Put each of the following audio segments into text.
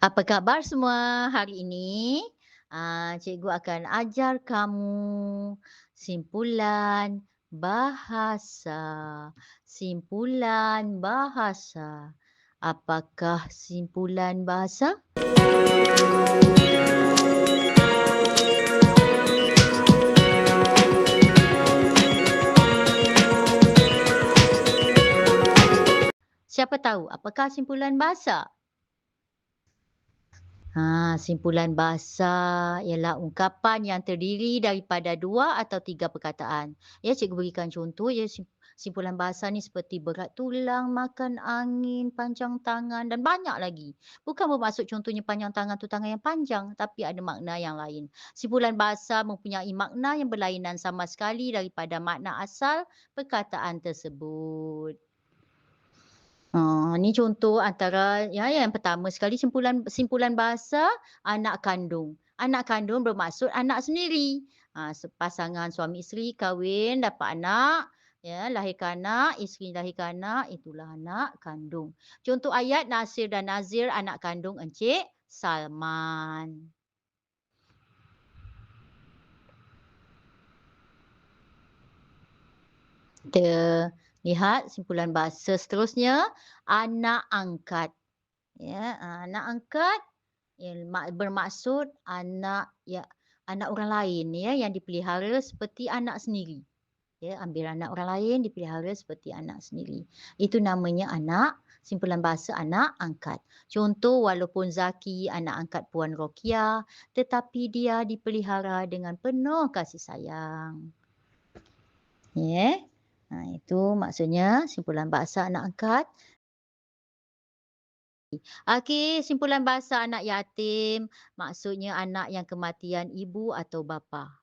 Apa khabar semua hari ini? Ah, cikgu akan ajar kamu simpulan bahasa. Simpulan bahasa. Apakah simpulan bahasa? Siapa tahu apakah simpulan bahasa? Ha, simpulan bahasa ialah ungkapan yang terdiri daripada dua atau tiga perkataan. Ya, cikgu berikan contoh ya sim- simpulan bahasa ni seperti berat tulang, makan angin, panjang tangan dan banyak lagi. Bukan bermaksud contohnya panjang tangan tu tangan yang panjang tapi ada makna yang lain. Simpulan bahasa mempunyai makna yang berlainan sama sekali daripada makna asal perkataan tersebut. Ha, ni contoh antara ya yang pertama sekali simpulan simpulan bahasa anak kandung. Anak kandung bermaksud anak sendiri. Ha, pasangan suami isteri kahwin dapat anak, ya lahirkan anak, isteri lahirkan anak, itulah anak kandung. Contoh ayat Nasir dan Nazir anak kandung Encik Salman. Kita Lihat simpulan bahasa seterusnya, anak angkat. Ya, anak angkat ya, bermaksud anak ya anak orang lain ya yang dipelihara seperti anak sendiri. Ya, ambil anak orang lain dipelihara seperti anak sendiri. Itu namanya anak, simpulan bahasa anak angkat. Contoh walaupun Zaki anak angkat Puan Rokia, tetapi dia dipelihara dengan penuh kasih sayang. Ya. Yeah. Ha, itu maksudnya simpulan bahasa anak angkat. Okey, simpulan bahasa anak yatim maksudnya anak yang kematian ibu atau bapa.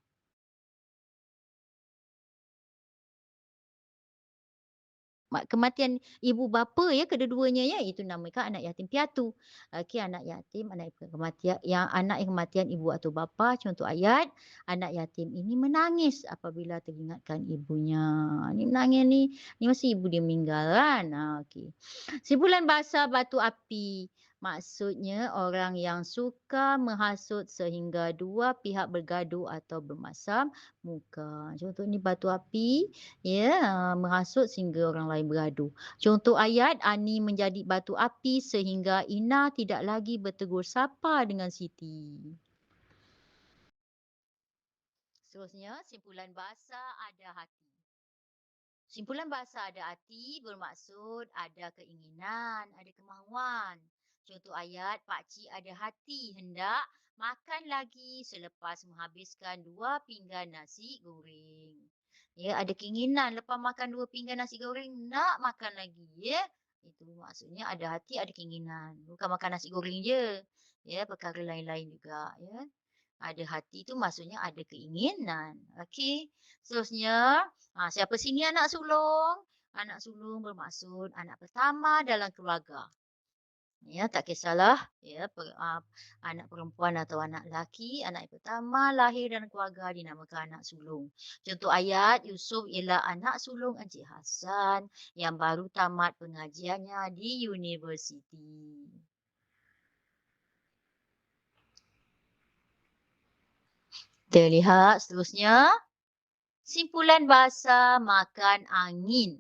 Kematian ibu bapa ya kedua-duanya ya itu namakan anak yatim piatu. Okey anak yatim anak kematian yang anak yang kematian ibu atau bapa contoh ayat anak yatim ini menangis apabila teringatkan ibunya. Ni menangis ni ni masih ibu dia meninggal kan. Ha okey. Simpulan bahasa batu api Maksudnya orang yang suka menghasut sehingga dua pihak bergaduh atau bermasam muka. Contoh ni batu api ya menghasut sehingga orang lain bergaduh. Contoh ayat Ani menjadi batu api sehingga Ina tidak lagi bertegur sapa dengan Siti. Seterusnya simpulan bahasa ada hati. Simpulan bahasa ada hati bermaksud ada keinginan, ada kemahuan. Contoh ayat, Pak Cik ada hati hendak makan lagi selepas menghabiskan dua pinggan nasi goreng. Ya, ada keinginan lepas makan dua pinggan nasi goreng nak makan lagi. Ya, itu maksudnya ada hati, ada keinginan. Bukan makan nasi goreng je. Ya, perkara lain-lain juga. Ya, ada hati tu maksudnya ada keinginan. Okey. Seterusnya, ha, siapa sini anak sulung? Anak sulung bermaksud anak pertama dalam keluarga. Ya, tak kisahlah ya per, uh, anak perempuan atau anak lelaki, anak pertama lahir dalam keluarga dinamakan anak sulung. Contoh ayat Yusuf ialah anak sulung Encik Hassan yang baru tamat pengajiannya di universiti. Kita lihat seterusnya. Simpulan bahasa makan angin.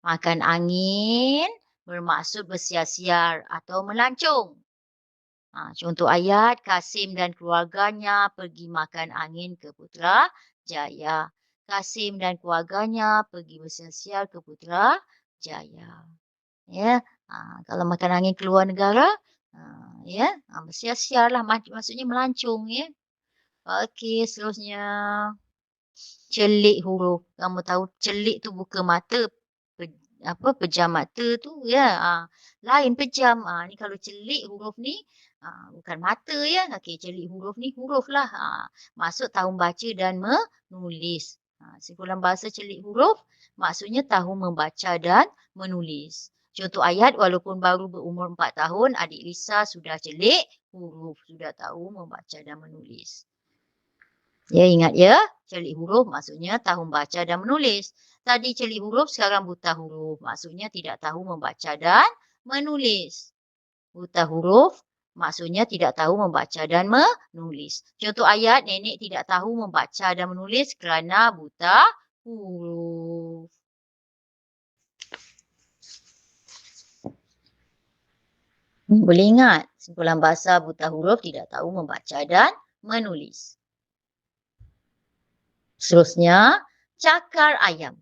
Makan angin bermaksud bersiar-siar atau melancong. Ha, contoh ayat, Kasim dan keluarganya pergi makan angin ke Putra Jaya. Kasim dan keluarganya pergi bersiar-siar ke Putra Jaya. Ya, ha, kalau makan angin keluar negara, ha, ya, ha, bersiar-siar lah, mak- maksudnya melancong. Ya. Okey, seterusnya. Celik huruf. Kamu tahu celik tu buka mata, apa pejam mata tu ya ha, lain pejam ha, ni kalau celik huruf ni ha, bukan mata ya. Okey celik huruf ni huruf lah ha, maksud tahu baca dan menulis. Simpulan bahasa celik huruf maksudnya tahu membaca dan menulis. Contoh ayat walaupun baru berumur 4 tahun adik Lisa sudah celik huruf sudah tahu membaca dan menulis Ya ingat ya, celik huruf maksudnya tahu membaca dan menulis. Tadi celik huruf, sekarang buta huruf. Maksudnya tidak tahu membaca dan menulis. Buta huruf, maksudnya tidak tahu membaca dan menulis. Contoh ayat, nenek tidak tahu membaca dan menulis kerana buta huruf. Boleh ingat, simpulan bahasa buta huruf tidak tahu membaca dan menulis. Seterusnya, cakar ayam.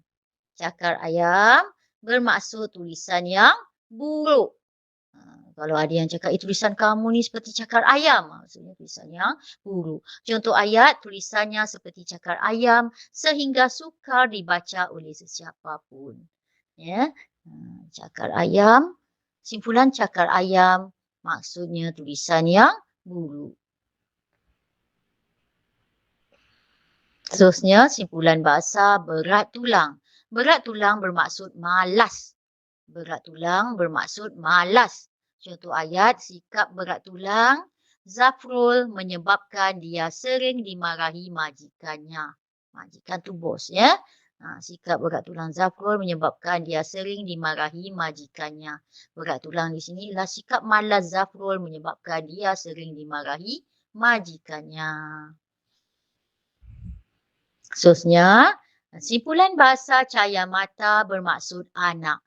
Cakar ayam bermaksud tulisan yang buruk. Ha, kalau ada yang cakap, eh, tulisan kamu ni seperti cakar ayam. Maksudnya tulisan yang buruk. Contoh ayat, tulisannya seperti cakar ayam sehingga sukar dibaca oleh sesiapa pun. Ya, ha, cakar ayam, simpulan cakar ayam maksudnya tulisan yang buruk. Seterusnya, simpulan bahasa berat tulang. Berat tulang bermaksud malas berat tulang bermaksud malas. Contoh ayat, sikap berat tulang Zafrul menyebabkan dia sering dimarahi majikannya. Majikan tu bos ya. Ha, sikap berat tulang Zafrul menyebabkan dia sering dimarahi majikannya. Berat tulang di sini adalah sikap malas Zafrul menyebabkan dia sering dimarahi majikannya. Seterusnya, simpulan bahasa cahaya mata bermaksud anak.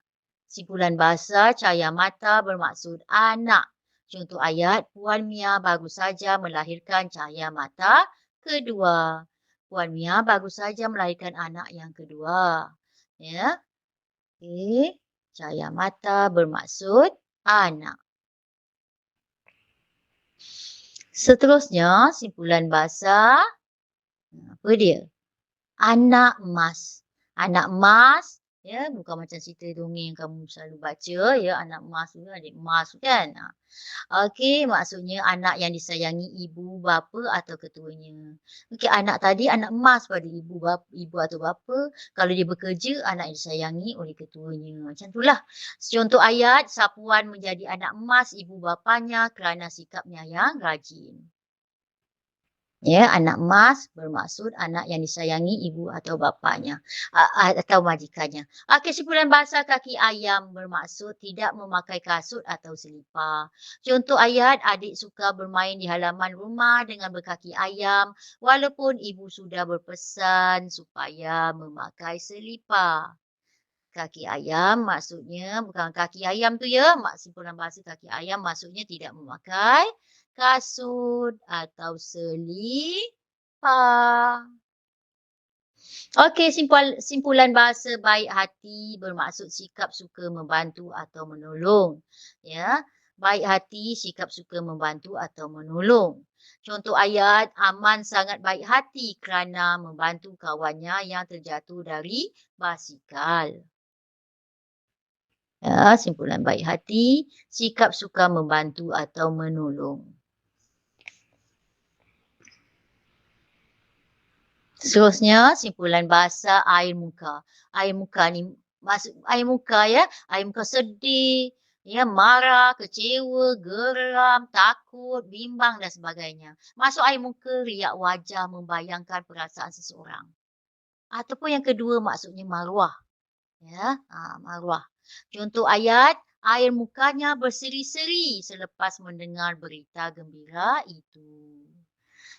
Simpulan bahasa cahaya mata bermaksud anak. Contoh ayat, Puan Mia baru saja melahirkan cahaya mata kedua. Puan Mia baru saja melahirkan anak yang kedua. Ya. Okey. Cahaya mata bermaksud anak. Seterusnya, simpulan bahasa. Apa dia? Anak emas. Anak emas Ya, bukan macam cerita dongeng yang kamu selalu baca, ya, anak emas tu, adik emas tu kan. Ha. Okey, maksudnya anak yang disayangi ibu, bapa atau ketuanya. Okey, anak tadi anak emas pada ibu, bapa, ibu atau bapa. Kalau dia bekerja, anak yang disayangi oleh ketuanya. Macam itulah. Contoh ayat, Sapuan menjadi anak emas ibu bapanya kerana sikapnya yang rajin. Ya, anak emas bermaksud anak yang disayangi ibu atau bapanya atau majikannya. Okey, simpulan bahasa kaki ayam bermaksud tidak memakai kasut atau selipar. Contoh ayat, adik suka bermain di halaman rumah dengan berkaki ayam walaupun ibu sudah berpesan supaya memakai selipar. Kaki ayam maksudnya bukan kaki ayam tu ya. Mak simpulan bahasa kaki ayam maksudnya tidak memakai kasut atau selipar. Okey, simpul, simpulan bahasa baik hati bermaksud sikap suka membantu atau menolong. Ya, baik hati sikap suka membantu atau menolong. Contoh ayat, Aman sangat baik hati kerana membantu kawannya yang terjatuh dari basikal. Ya, simpulan baik hati, sikap suka membantu atau menolong. Seterusnya, simpulan bahasa air muka. Air muka ni, maksud air muka ya, air muka sedih, ya, marah, kecewa, geram, takut, bimbang dan sebagainya. Masuk air muka, riak wajah membayangkan perasaan seseorang. Ataupun yang kedua maksudnya maruah. Ya, ha, maruah. Contoh ayat, air mukanya berseri-seri selepas mendengar berita gembira itu.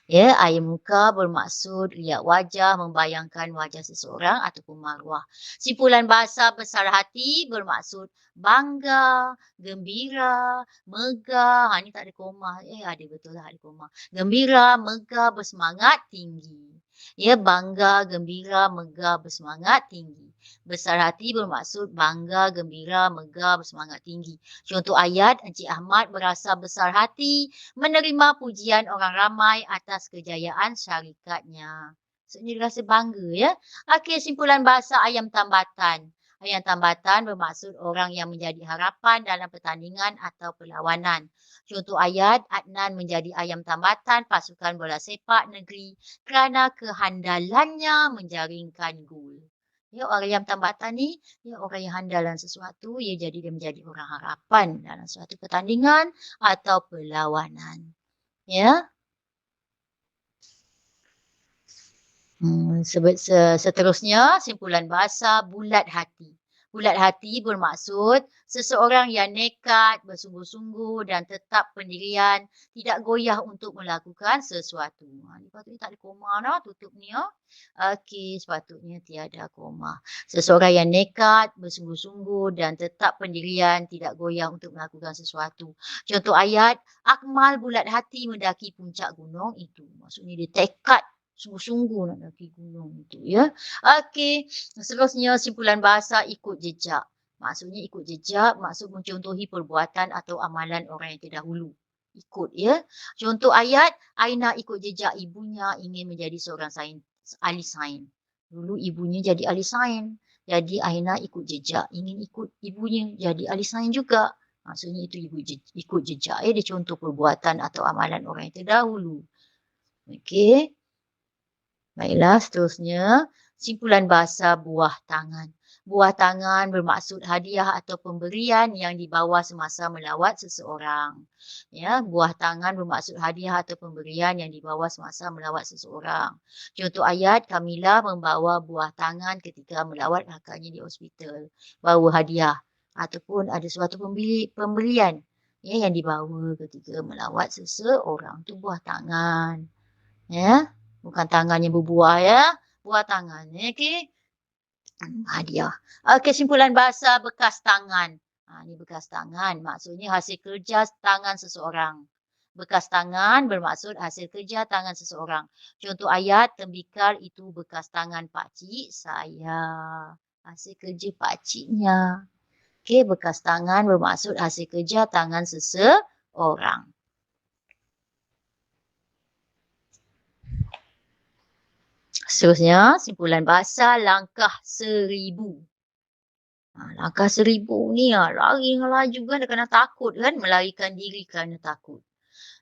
Ya, air muka bermaksud lihat wajah, membayangkan wajah seseorang ataupun maruah. Simpulan bahasa besar hati bermaksud bangga, gembira, megah. Ha, ni tak ada koma. Eh, ada betul lah ada koma. Gembira, megah, bersemangat, tinggi. Ya, bangga, gembira, megah, bersemangat, tinggi. Besar hati bermaksud bangga, gembira, megah, bersemangat tinggi. Contoh ayat, Encik Ahmad berasa besar hati menerima pujian orang ramai atas kejayaan syarikatnya. Maksudnya dia rasa bangga ya. Okey, simpulan bahasa ayam tambatan. Ayam tambatan bermaksud orang yang menjadi harapan dalam pertandingan atau perlawanan. Contoh ayat, Adnan menjadi ayam tambatan pasukan bola sepak negeri kerana kehandalannya menjaringkan gol. Ya, orang yang tambatan ni, ya, orang yang handal dalam sesuatu, ya, jadi dia menjadi orang harapan dalam suatu pertandingan atau perlawanan. Ya. Hmm, seterusnya, simpulan bahasa bulat hati. Bulat hati bermaksud seseorang yang nekat, bersungguh-sungguh dan tetap pendirian, tidak goyah untuk melakukan sesuatu. Ha, ni patutnya tak ada koma dah, tutup ni ya. Okey, sepatutnya tiada koma. Seseorang yang nekat, bersungguh-sungguh dan tetap pendirian, tidak goyah untuk melakukan sesuatu. Contoh ayat, Akmal bulat hati mendaki puncak gunung itu. Maksudnya dia tekad sungguh-sungguh nak daki gunung itu ya. Okey, seterusnya simpulan bahasa ikut jejak. Maksudnya ikut jejak, maksud mencontohi perbuatan atau amalan orang yang terdahulu. Ikut ya. Contoh ayat, Aina ikut jejak ibunya ingin menjadi seorang sains, ahli sains. Dulu ibunya jadi ahli sains. Jadi Aina ikut jejak, ingin ikut ibunya jadi ahli sains juga. Maksudnya itu ibu je, ikut jejak ya. Dia contoh perbuatan atau amalan orang yang terdahulu. Okey. Baiklah, seterusnya simpulan bahasa buah tangan. Buah tangan bermaksud hadiah atau pemberian yang dibawa semasa melawat seseorang. Ya, buah tangan bermaksud hadiah atau pemberian yang dibawa semasa melawat seseorang. Contoh ayat, Kamila membawa buah tangan ketika melawat rakannya di hospital. Bawa hadiah ataupun ada suatu pembeli, pemberian ya, yang dibawa ketika melawat seseorang. Itu buah tangan. Ya. Bukan tangannya berbuah ya. Buah tangannya. Okey. Hadiah. Okey, simpulan bahasa bekas tangan. Ha, ini bekas tangan. Maksudnya hasil kerja tangan seseorang. Bekas tangan bermaksud hasil kerja tangan seseorang. Contoh ayat, tembikar itu bekas tangan pakcik saya. Hasil kerja pakciknya. Okey, bekas tangan bermaksud hasil kerja tangan seseorang. Seterusnya, simpulan bahasa langkah seribu. Ha, langkah seribu ni ha, lari dengan laju kan kena takut kan melarikan diri kerana takut.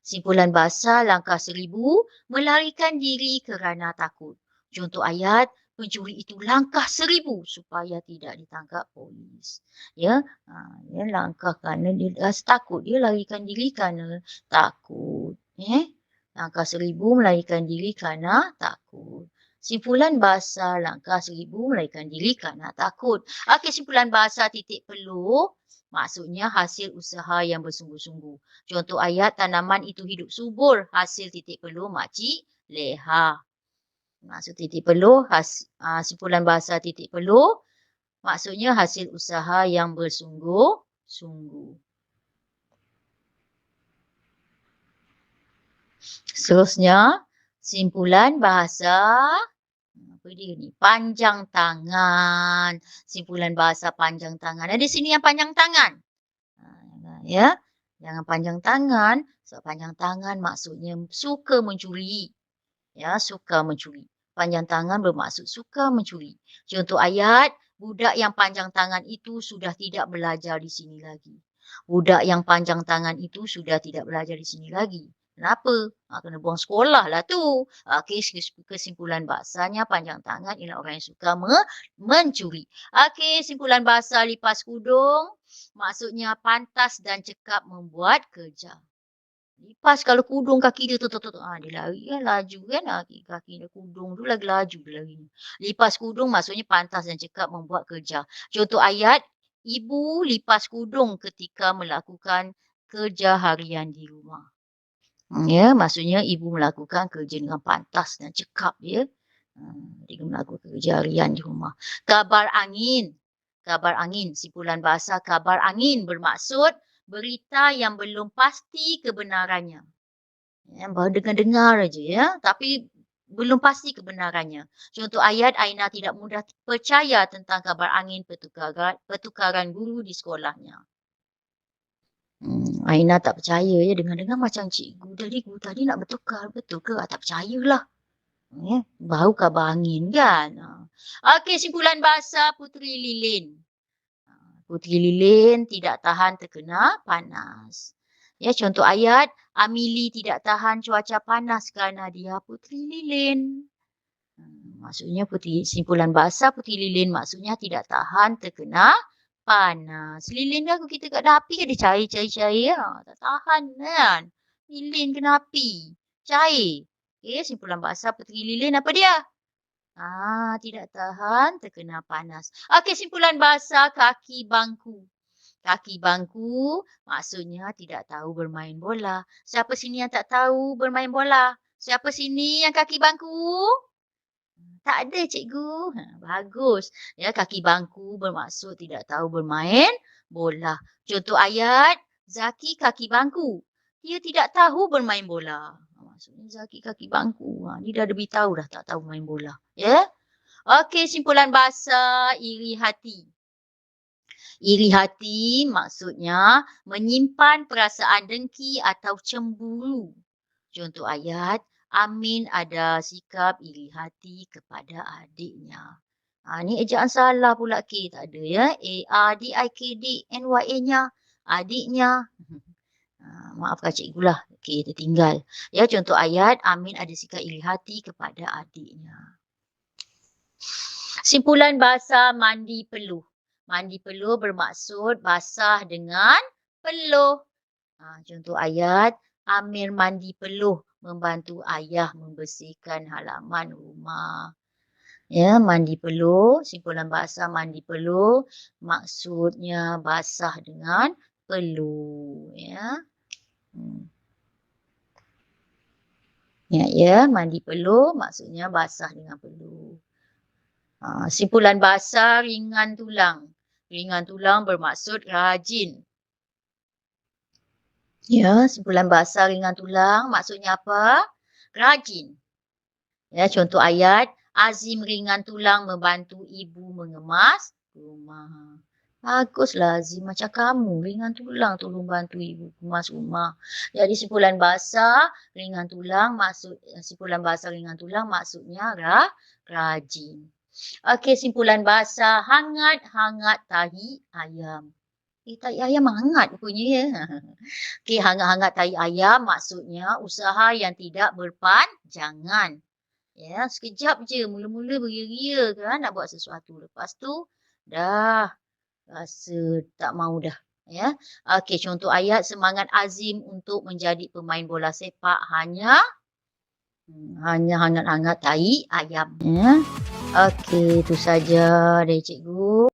Simpulan bahasa langkah seribu melarikan diri kerana takut. Contoh ayat pencuri itu langkah seribu supaya tidak ditangkap polis. Ya, ha, ya langkah kerana dia rasa takut. Dia larikan diri kerana takut. Eh? Langkah seribu melarikan diri kerana takut. Simpulan bahasa langkah seribu melarikan diri kerana takut. Okey, simpulan bahasa titik perlu maksudnya hasil usaha yang bersungguh-sungguh. Contoh ayat tanaman itu hidup subur hasil titik perlu makcik leha. Maksud titik perlu, has, uh, simpulan bahasa titik perlu maksudnya hasil usaha yang bersungguh-sungguh. Seterusnya, simpulan bahasa apa dia ni? Panjang tangan. Simpulan bahasa panjang tangan. Ada sini yang panjang tangan. Ha, ya. Jangan panjang tangan. Sebab panjang tangan maksudnya suka mencuri. Ya, suka mencuri. Panjang tangan bermaksud suka mencuri. Contoh ayat, budak yang panjang tangan itu sudah tidak belajar di sini lagi. Budak yang panjang tangan itu sudah tidak belajar di sini lagi. Kenapa? Ha, kena buang sekolah lah tu. Okey, kesimpulan bahasanya panjang tangan ialah orang yang suka me- mencuri. Okey, simpulan bahasa lipas kudung. Maksudnya pantas dan cekap membuat kerja. Lipas kalau kudung kaki dia tu tu tu. Ha, dia lari kan laju kan. Kaki, kaki dia kudung tu lagi laju dia lari. Lipas kudung maksudnya pantas dan cekap membuat kerja. Contoh ayat. Ibu lipas kudung ketika melakukan kerja harian di rumah. Ya, maksudnya ibu melakukan kerja dengan pantas dan cekap ya. Hmm, dia melakukan kerja harian di rumah. Kabar angin. Kabar angin. Simpulan bahasa kabar angin bermaksud berita yang belum pasti kebenarannya. Ya, baru dengar-dengar aja ya. Tapi belum pasti kebenarannya. Contoh ayat Aina tidak mudah percaya tentang kabar angin pertukaran, pertukaran guru di sekolahnya. Aina tak percaya ya dengar-dengar macam cikgu tadi guru tadi nak bertukar betul ke ah, tak percayalah. Ya, baru kabar angin kan. Ah. Okey simpulan bahasa Putri Lilin. Ah, Putri Lilin tidak tahan terkena panas. Ya contoh ayat Amili tidak tahan cuaca panas kerana dia Putri Lilin. Maksudnya putri simpulan bahasa Putri Lilin maksudnya tidak tahan terkena. Lilin aku kita kat api kan dia cair cair cair ha. tak tahan kan. Lilin kena api. Cair. Okey, simpulan bahasa Puteri Lilin apa dia? Ah, tidak tahan terkena panas. Okey, simpulan bahasa kaki bangku. Kaki bangku maksudnya tidak tahu bermain bola. Siapa sini yang tak tahu bermain bola? Siapa sini yang kaki bangku? Tak ada cikgu. Ha, bagus. Ya, kaki bangku bermaksud tidak tahu bermain bola. Contoh ayat, Zaki kaki bangku. Dia tidak tahu bermain bola. Maksudnya Zaki kaki bangku. Ha, dia dah lebih tahu dah tak tahu main bola. Ya. Okey, simpulan bahasa iri hati. Iri hati maksudnya menyimpan perasaan dengki atau cemburu. Contoh ayat, Amin ada sikap iri hati kepada adiknya. Ha, ni ejaan salah pula K tak ada ya. A-R-D-I-K-D-N-Y-A-nya. Adiknya. Ha, maafkan cikgu lah. K tertinggal. Ya, contoh ayat, Amin ada sikap iri hati kepada adiknya. Simpulan bahasa mandi peluh. Mandi peluh bermaksud basah dengan peluh. Ha, contoh ayat, Amir mandi peluh membantu ayah membersihkan halaman rumah. Ya, mandi peluh, simpulan bahasa mandi peluh maksudnya basah dengan peluh. Ya. Hmm. Ya, ya, mandi peluh maksudnya basah dengan peluh. Ha, simpulan bahasa ringan tulang. Ringan tulang bermaksud rajin. Ya, simpulan bahasa ringan tulang maksudnya apa? Rajin. Ya, contoh ayat, Azim ringan tulang membantu ibu mengemas rumah. Baguslah Azim macam kamu ringan tulang tolong bantu ibu kemas rumah. Jadi simpulan bahasa ringan tulang maksud simpulan bahasa ringan tulang maksudnya ra, rajin. Okey, simpulan bahasa hangat-hangat tahi ayam. Eh, tahi ayam hangat rupanya ya. Okey, hangat-hangat tahi ayam maksudnya usaha yang tidak berpanjangan. Ya, sekejap je mula-mula beria-ria kan nak buat sesuatu. Lepas tu dah rasa tak mau dah. Ya. Okey, contoh ayat semangat Azim untuk menjadi pemain bola sepak hanya hmm, hanya hangat-hangat tahi ayam. Ya. Okey, itu saja dari cikgu.